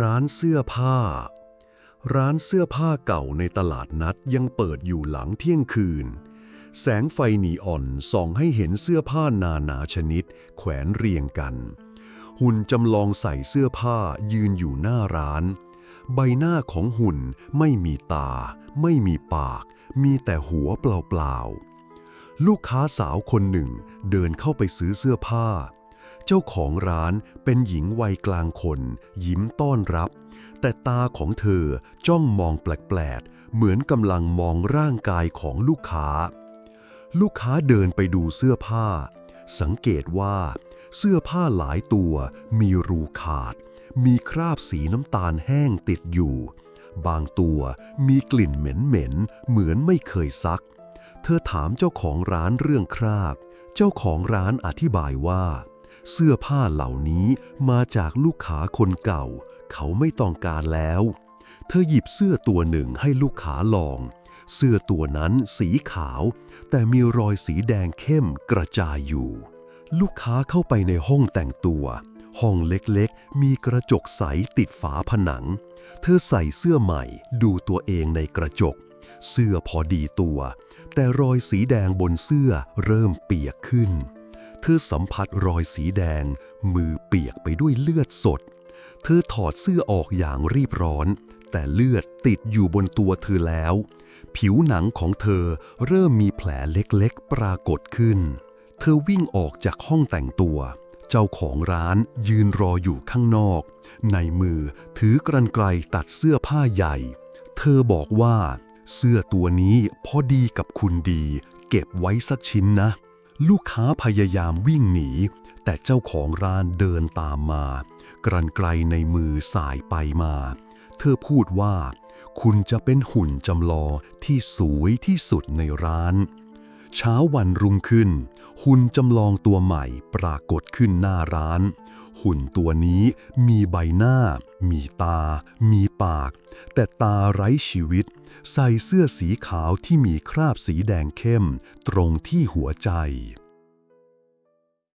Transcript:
ร้านเสื้อผ้า ร้านเสื้อผ้าเก่าในตลาดนัดยังเปิดอยู่หลังเที่ยงคืน แสงไฟนีอ่อนส่องให้เห็นเสื้อผ้านานาชนิด แขวนเรียงกัน หุ่นจำลองใส่เสื้อผ้ายืนอยู่หน้าร้าน ใบหน้าของหุ่นไม่มีตา ไม่มีปาก มีแต่หัวเปล่าๆลูกค้าสาวคนหนึ่งเดินเข้าไปซื้อเสื้อผ้า เจ้าของร้านเป็นหญิงวัยกลางคน ยิ้มต้อนรับ แต่ตาของเธอจ้องมองแปลกๆ เหมือนกำลังมองร่างกายของลูกค้า ลูกค้าเดินไปดูเสื้อผ้า สังเกตว่า เสื้อผ้าหลายตัวมีรูขาด มีคราบสีน้ำตาลแห้งติดอยู่ บางตัวมีกลิ่นเหม็นๆ เหมือนไม่เคยซัก เธอถามเจ้าของร้านเรื่องคราบ เจ้าของร้านอธิบายว่า เสื้อผ้าเหล่านี้มาจากลูกค้าคนเก่า เขาไม่ต้องการแล้ว เธอหยิบเสื้อตัวหนึ่งให้ลูกค้าลอง เสื้อตัวนั้นสีขาว แต่มีรอยสีแดงเข้มกระจายอยู่ ลูกค้าเข้าไปในห้องแต่งตัว ห้องเล็กๆ มีกระจกใสติดฝาผนัง เธอใส่เสื้อใหม่ดูตัวเองในกระจก เสื้อพอดีตัว แต่รอยสีแดงบนเสื้อเริ่มเปียกขึ้น เธอสัมผัสรอยสีแดง มือเปียกไปด้วยเลือดสด เธอถอดเสื้อออกอย่างรีบร้อน แต่เลือดติดอยู่บนตัวเธอแล้ว ผิวหนังของเธอเริ่มมีแผลเล็กๆ ปรากฏขึ้น เธอวิ่งออกจากห้องแต่งตัว เจ้าของร้านยืนรออยู่ข้างนอก ในมือถือกรรไกรตัดเสื้อผ้าใหญ่ เธอบอกว่า เสื้อตัวนี้พอดีกับคุณดี เก็บไว้สักชิ้นนะ ลูกค้าพยายามวิ่งหนี แต่เจ้าของร้านเดินตามมา กรันไกลในมือสายไปมา เธอพูดว่า คุณจะเป็นหุ่นจำลองที่สวยที่สุดในร้าน เช้าวันรุ่งขึ้น หุ่นจำลองตัวใหม่ปรากฏขึ้นหน้าร้าน หุ่นตัวนี้มีใบหน้า มีตา มีปาก แต่ตาไร้ชีวิต ใส่เสื้อสีขาวที่มีคราบสีแดงเข้มตรงที่หัวใจ